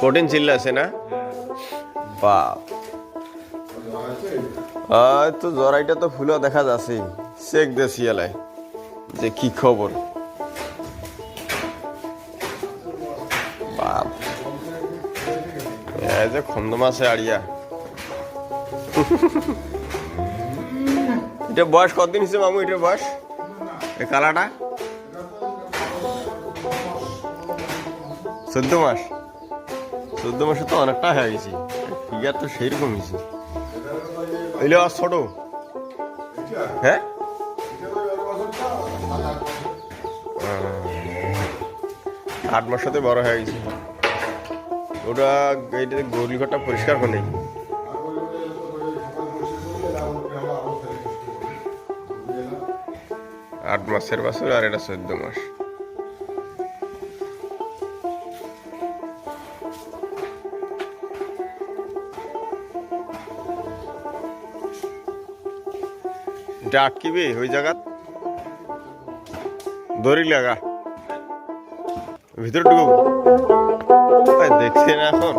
কঠিন চিল্লা আছে না? বাপ। তো জরাইটা তো ফুলও দেখা যাচ্ছে। চেক দে শিয়ালায় যে কি খবর। বাপ। এই যে খন্দ মাছে আড়িয়া। এটা বয়স কতদিন হিসেবে মামু, এটার বয়স? এই কালাটা? চোদ্দ মাস। চোদ্দ মাসে তো অনেকটা হয়ে গেছি। ফিগার তো সেইরকম হয়েছে এলে আর ছোট। হ্যাঁ? আট মাস সাথে বড় হয়ে গেছে। ওটা এইটা গরুল ঘরটা পরিষ্কার করে নেই আট মাসের বছর আর এটা চোদ্দ মাস। আটকিবি ওই জায়গাত দড়ি লাগা। ভিতরে ঢুকবো। দেখছি না এখন।